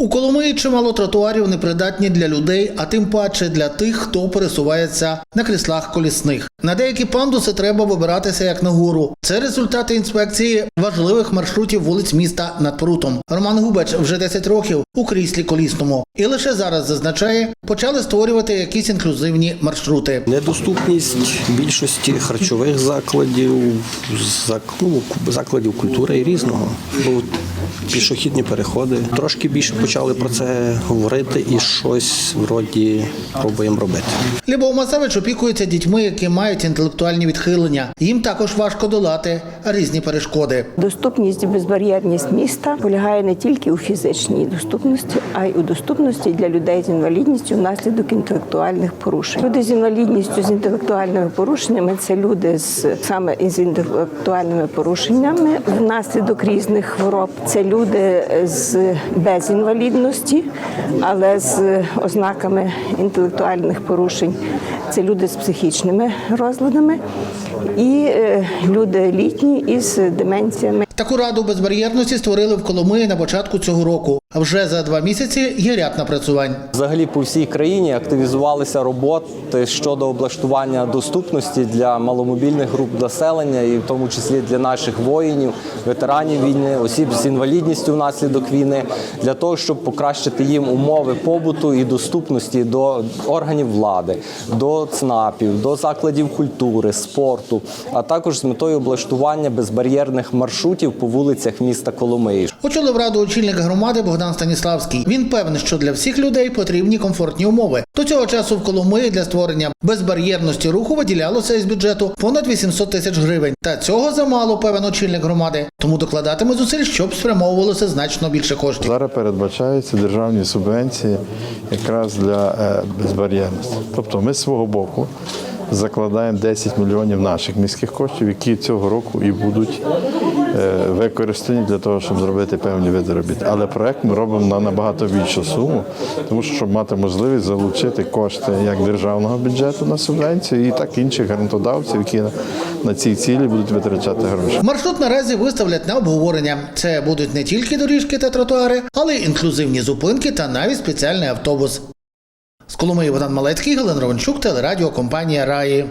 У Коломиї чимало тротуарів непридатні для людей, а тим паче для тих, хто пересувається на кріслах колісних. На деякі пандуси треба вибиратися як на гору. Це результати інспекції важливих маршрутів вулиць міста над Прутом. Роман Губач вже 10 років у кріслі колісному. І лише зараз зазначає, почали створювати якісь інклюзивні маршрути. Недоступність більшості харчових закладів, ну, закладів культури і різного. Пішохідні переходи. Трошки більше почали про це говорити і щось вроді пробуємо робити. Любов Масевич опікується дітьми, які мають інтелектуальні відхилення. Їм також важко долати різні перешкоди. Доступність і безбар'єрність міста полягає не тільки у фізичній доступності, а й у доступності для людей з інвалідністю внаслідок інтелектуальних порушень. Люди з інвалідністю з інтелектуальними порушеннями це люди з саме із інтелектуальними порушеннями внаслідок різних хвороб. Це люди з без інвалідності, але з ознаками інтелектуальних порушень. Це люди з психічними розладами і е, люди літні із деменціями. Таку раду безбар'єрності створили в Коломиї на початку цього року. Вже за два місяці є ряд напрацювань. Взагалі по всій країні активізувалися роботи щодо облаштування доступності для маломобільних груп населення, і в тому числі для наших воїнів, ветеранів війни, осіб з інвалідністю внаслідок війни, для того, щоб покращити їм умови побуту і доступності до органів влади, до ЦНАПів, до закладів культури, спорту, а також з метою облаштування безбар'єрних маршрутів по вулицях міста Коломиї. Очолив раду очільник громади Богдан Станіславський. Він певний, що для всіх людей потрібні комфортні умови. До цього часу в Коломиї для створення безбар'єрності руху виділялося із бюджету понад 800 тисяч гривень. Та цього замало, певен очільник громади. Тому докладатиме зусиль, щоб спрямовувалося значно більше коштів. Зараз передбачаються державні субвенції якраз для е, безбар'єрності. Тобто ми з свого боку закладаємо 10 мільйонів наших міських коштів, які цього року і будуть використані для того, щоб зробити певні види робіт. Але проект ми робимо на набагато більшу суму, тому що щоб мати можливість залучити кошти як державного бюджету на субвенцію, і так інших грантодавців, які на, на ці цілі будуть витрачати гроші. Маршрут наразі виставлять на обговорення. Це будуть не тільки доріжки та тротуари, але й інклюзивні зупинки та навіть спеціальний автобус. З Коломиї Богдан Малецький, Галина Ровенчук, телерадіо компанія Раї.